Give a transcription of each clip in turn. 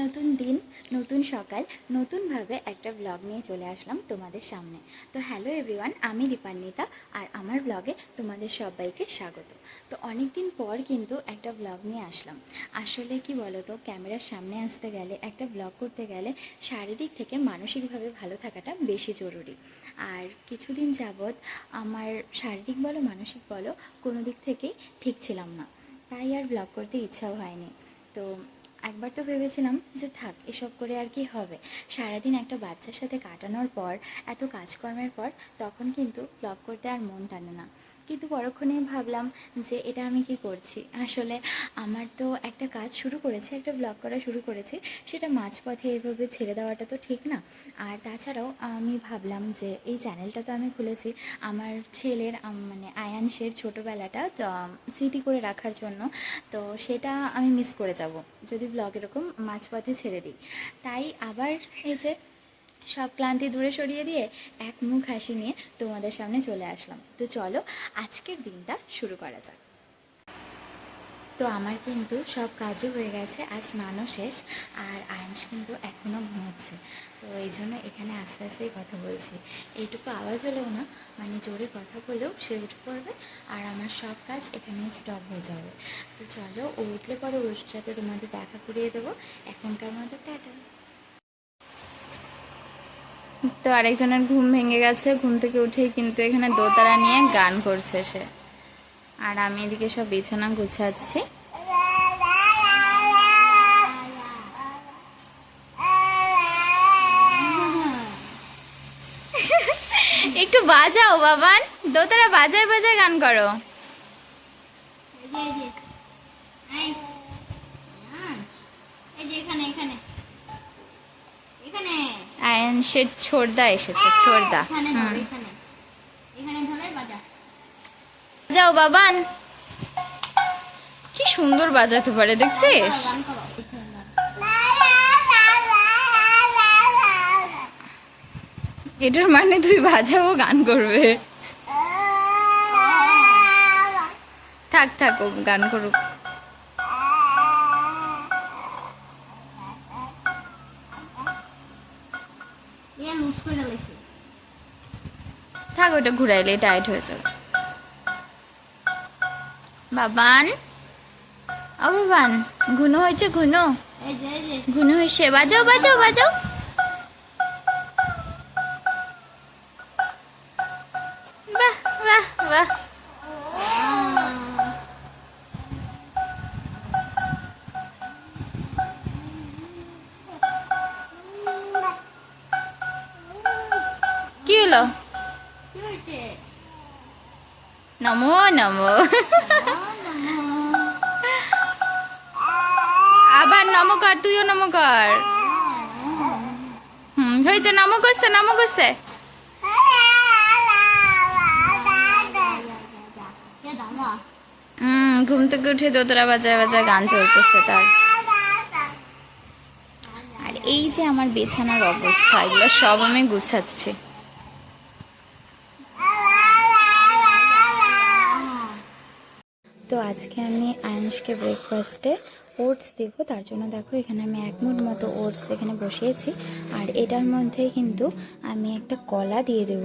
নতুন দিন, নতুন সকাল, নতুনভাবে একটা ব্লগ নিয়ে চলে আসলাম তোমাদের সামনে। তো হ্যালো এভরিওয়ান আমি দীপান্বিতা আর আমার ব্লগে তোমাদের সবাইকে স্বাগত। তো অনেক দিন পর কিন্তু একটা ব্লগ নিয়ে আসলাম। আসলে কি বলো তো ক্যামেরার সামনে আসতে গেলে, একটা ব্লগ করতে গেলে শারীরিক থেকে মানসিকভাবে ভালো থাকাটা বেশি জরুরি। আর কিছুদিন যাবৎ আমার শারীরিক বলো, মানসিক বলো, কোনো দিক থেকেই ঠিক ছিলাম না। তাই আর ব্লগ করতে ইচ্ছাও হয়নি। তো একবার তো ভেবেছিলাম যে থাক, এসব করে আর কি হবে। সারাদিন একটা বাচ্চার সাথে কাটানোর পর, এত কাজকর্মের পর, তখন কিন্তু ব্লগ করতে আর মন টানে না। কিন্তু পরক্ষণে ভাবলাম যে এটা আমি কি করছি। আসলে আমার তো একটা কাজ শুরু করেছে, একটা ব্লগ করা শুরু করেছি, সেটা মাঝপথে এইভাবে ছেড়ে দেওয়াটা তো ঠিক না। আর তাছাড়াও আমি ভাবলাম যে এই চ্যানেলটা তো আমি খুলেছি আমার ছেলের মানে আয়ানসের ছোটোবেলাটা স্মৃতি করে রাখার জন্য। তো সেটা আমি মিস করে যাব, যদি ব্লগ এরকম মাঝপথে ছেড়ে দিই। তাই আবার এই যে সব ক্লান্তি দূরে সরিয়ে দিয়ে এক মুখ হাসি নিয়ে তোমাদের সামনে চলে আসলাম। তো চলো আজকের দিনটা শুরু করা যাক। তো আমার কিন্তু সব কাজও হয়ে গেছে, আর স্নানও শেষ, আর আয়ুষ কিন্তু এখনও ঘুমোচ্ছে। তো এই জন্য এখানে আস্তে আস্তেই কথা বলছি। এইটুকু আওয়াজ হলেও না মানে জোরে কথা বলেও সে উঠে পড়বে, আর আমার সব কাজ এখানে স্টপ হয়ে যাবে। তো চলো ও উঠলে পরে ওর সাথে তোমাদের দেখা করিয়ে দেবো। এখনকার মতো টাটা। তো আরেকজনের ঘুম ভেঙে গেছে, ঘুম থেকে উঠেই কিন্তু এখানে দোতারা নিয়ে গান করছে সে। আর আমি এদিকে সব বিছানা গুছাচ্ছি। একটু বাজাও, বাবান। দোতারা বাজায় বাজায় গান করো এই যে, এই যে। এই। হুম। এই যে এখানে এখানে এখানে আয়ন সে ছোড়দা এসেছে ছোড়দা। যাও বাবান। কি সুন্দর বাজাতে পারে দেখছিস? এটার মানে তুই বাজাবো গান করবে। থাক থাক ও গান করুক। থাক ওটা ঘুরাইলে টাইট হয়ে যাবে। বাবান? ও বাবান ঘুনো হয়েছে ঘুনো? ঘুনো হয়েছে বাজাও বাজাও বাজাও। বাহ বাহ বাহ। কি হলো কি হয়েছে নমো নমো। আবার নমো কর, তুইও নমো কর। হুম, হয়েছে, নমো করছে নমো করছে। হুম, ঘুম থেকে উঠে দোতরা বাজায় বাজায় গান চলতেছে তার। আর এই যে আমার বিছানার অবস্থা, এগুলো সব আমি গুছাচ্ছি তো আজকে আমি আয়ুষকে ব্রেকফাস্টে ওটস দেবো। তার জন্য দেখো, এখানে আমি এক মুঠ মতো ওটস এখানে বসিয়েছি। আর এটার মধ্যে কিন্তু আমি একটা কলা দিয়ে দেব।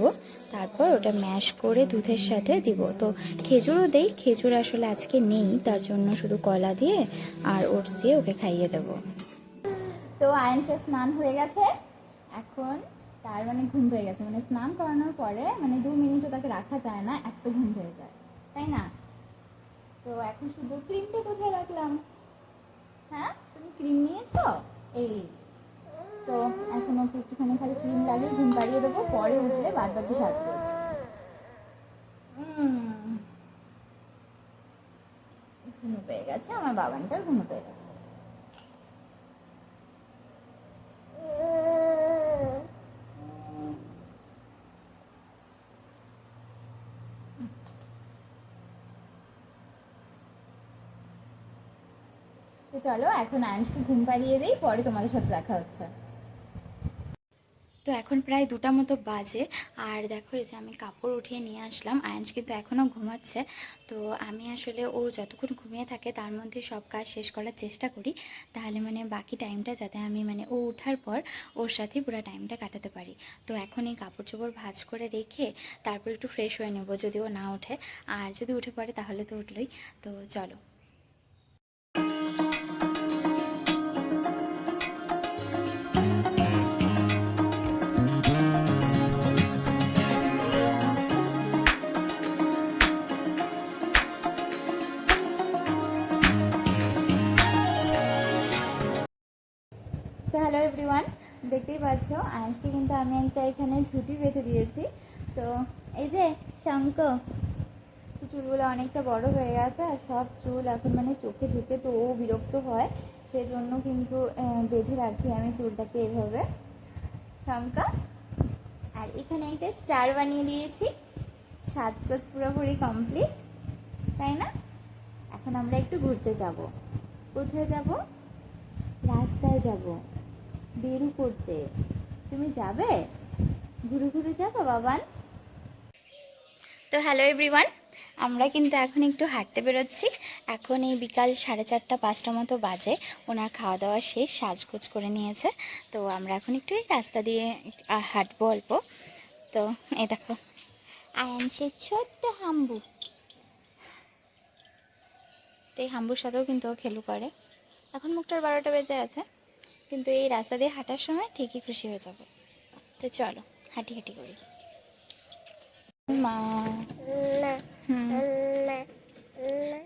তারপর ওটা ম্যাশ করে দুধের সাথে দিব। তো খেজুরও দেই, খেজুর আসলে আজকে নেই, তার জন্য শুধু কলা দিয়ে আর ওটস দিয়ে ওকে খাইয়ে দেবো। তো আয়নসের স্নান হয়ে গেছে। এখন তার মানে ঘুম হয়ে গেছে। মানে স্নান করানোর পরে মানে দু মিনিটও তাকে রাখা যায় না, এত ঘুম হয়ে যায়। তাই না? তো এখন শুধু ক্রিমটা কোথায় রাখলাম? হ্যাঁ? তুমি ক্রিম নিয়েছো? এই তো এখন ওকে একটুখানি খালি ক্রিম লাগিয়ে ঘুম পাড়িয়ে দেবো, পরে উঠলে বাদ বাকি সাজ করেছি। ঘুমো পেয়ে গেছে, আমার বাবানটার ঘুমো পেয়ে গেছে। তো চলো, এখন আয়ুষকে ঘুম পাড়িয়ে দিই, পরে তোমাদের সাথে দেখা হচ্ছে। তো এখন প্রায় দুটা মতো বাজে, আর দেখো এই যে আমি কাপড় উঠিয়ে নিয়ে আসলাম আয়ান্স কিন্তু এখনও ঘুমাচ্ছে। তো আমি আসলে ও যতক্ষণ ঘুমিয়ে থাকে, তার মধ্যে সব কাজ শেষ করার চেষ্টা করি। তাহলে মানে বাকি টাইমটা যাতে আমি মানে ও ওঠার পর ওর সাথে পুরো টাইমটা কাটাতে পারি। তো এখন এই কাপড় চোপড় ভাজ করে রেখে তারপর একটু ফ্রেশ হয়ে নেব, যদি ও না ওঠে। আর যদি উঠে পড়ে, তাহলে তো উঠলোই। তো চলো। পাচ্ছ আয়াসকে কিন্তু আমি একটা এখানে ঝুঁটি বেঁধে দিয়েছি। তো এই যে শঙ্ক, চুলগুলো অনেকটা বড় হয়ে গেছে আর সব চুল এখন মানে চোখে ঢুকে তো ও বিরক্ত হয়। সেজন্য কিন্তু বেঁধে রাখছি আমি চুলটাকে এভাবে। শঙ্কা, আর এখানে একটা স্টার বানিয়ে দিয়েছি। সাজগোজ পুরোপুরি কমপ্লিট, তাই না? এখন আমরা একটু ঘুরতে যাব। কোথায় যাব? রাস্তায় যাব। বেরু করতে। তুমি যাবে? ঘুরে ঘুরে যাব, বাবান? তো হ্যালো এভরিওয়ান আমরা কিন্তু এখন একটু হাঁটতে বেরোচ্ছি। এখন এই বিকাল সাড়ে চারটা, পাঁচটা মতো বাজে। ওনার খাওয়া দাওয়া শেষ, সাজগোজ করে নিয়েছে। তো আমরা এখন একটু এই রাস্তা দিয়ে হাঁটবো অল্প। তো এই দেখো, আয়ান সে ছোট্ট হাম্বু। তো এই হাম্বুর সাথেও কিন্তু ও খেলু করে। এখন মুখটার বারোটা বেজে আছে। কিন্তু এই রাস্তা দিয়ে হাঁটার সময় ঠিকই খুশি হয়ে যাব। তো চলো হাঁটি হাঁটি করি। মা।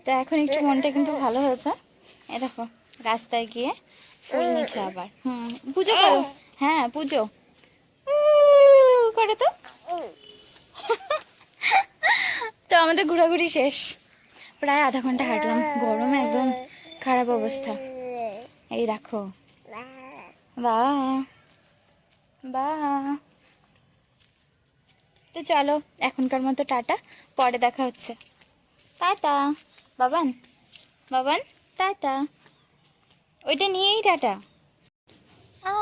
তো এখন একটু মনটা কিন্তু ভালো হয়েছে। এ দেখো রাস্তায় গিয়ে ফুল নিচ্ছে আবার। হুম পুজো করো। হ্যাঁ পুজো। করে তো। তো আমাদের ঘোরাঘুরি শেষ। প্রায় আধা ঘণ্টা হাঁটলাম। গরমে একদম খারাপ অবস্থা। এই দেখো। বা বা। তো চলো এখনকার মতো টাটা পরে দেখা হচ্ছে। Tata Baban Baban tata. ওইটা নিয়েই টাটা। আ।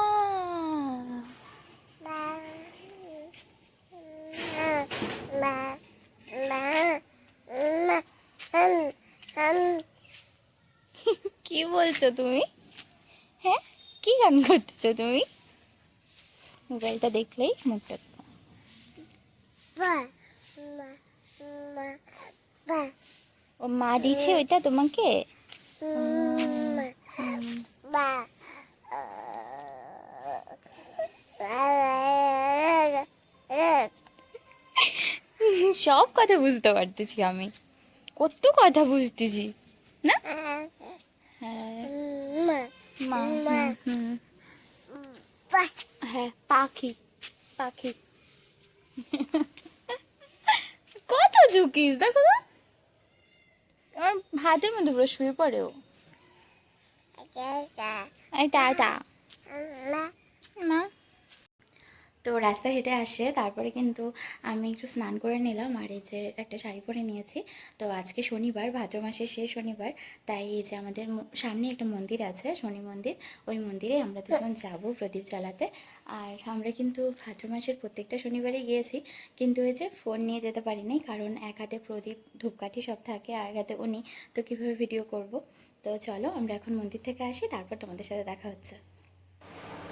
কি বলছো তুমি? গান করতেছো তুমি? মোবাইলটা দেখলেই মুখটা ও মা দিছে ওইটা তোমাকে? সব কথা বুঝতে পারতেছি আমি। কত কথা বুঝতেছি না? হ্যাঁ। মা হুম, হুম। হ্যাঁ পাখি। পাখি। কত ঝুঁকিস দেখো তো আমার হাতের মধ্যে পুরো শুয়ে পড়ে ও। এই তা মা তো রাস্তায় হেঁটে আসে, তারপরে কিন্তু আমি একটু স্নান করে নিলাম আর এই যে একটা শাড়ি পরে নিয়েছি। তো আজকে শনিবার, ভাদ্র মাসের শেষ শনিবার, তাই এই যে আমাদের সামনে একটা মন্দির আছে, শনি মন্দির। ওই মন্দিরে আমরা দুজন যাব প্রদীপ জ্বালাতে। আর আমরা কিন্তু ভাদ্র মাসের প্রত্যেকটা শনিবারই গিয়েছি, কিন্তু ওই যে ফোন নিয়ে যেতে পারিনি, কারণ এক হাতে প্রদীপ, ধূপকাঠি সব থাকে, আর এক হাতে উনি, তো কীভাবে ভিডিও করব? তো চলো আমরা এখন মন্দির থেকে আসি, তারপর তোমাদের সাথে দেখা হচ্ছে।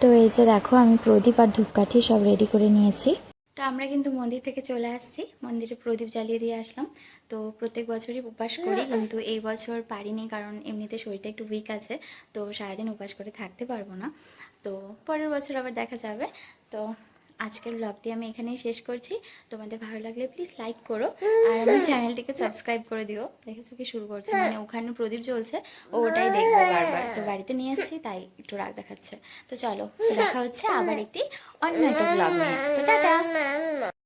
তো এই যে দেখো, আমি প্রদীপ আর ধূপকাঠি সব রেডি করে নিয়েছি। তো আমরা কিন্তু মন্দির থেকে চলে আসছি। মন্দিরে প্রদীপ জ্বালিয়ে দিয়ে আসলাম। তো প্রত্যেক বছরই উপবাস করি, কিন্তু এই বছর পারিনি কারণ এমনিতে শরীরটা একটু উইক আছে। তো সারাদিন উপবাস করে থাকতে পারব না। তো পরের বছর আবার দেখা যাবে। তো আজকের ব্লগটি আমি এখানেই শেষ করছি। তোমাদের ভালো লাগলে প্লিজ লাইক করো। আর আমার চ্যানেলটিকে সাবস্ক্রাইব করে দিও। দেখেছ কি শুরু করছে? মানে ওখানে প্রদীপ জ্বলছে ও ওটাই দেখব বারবার। তো বাড়িতে নিয়ে আসছি তাই একটু রাগ দেখাচ্ছে। তো চলো দেখা হচ্ছে আবার একটি অন্য একটা ব্লগ নিয়ে। তো টাটা!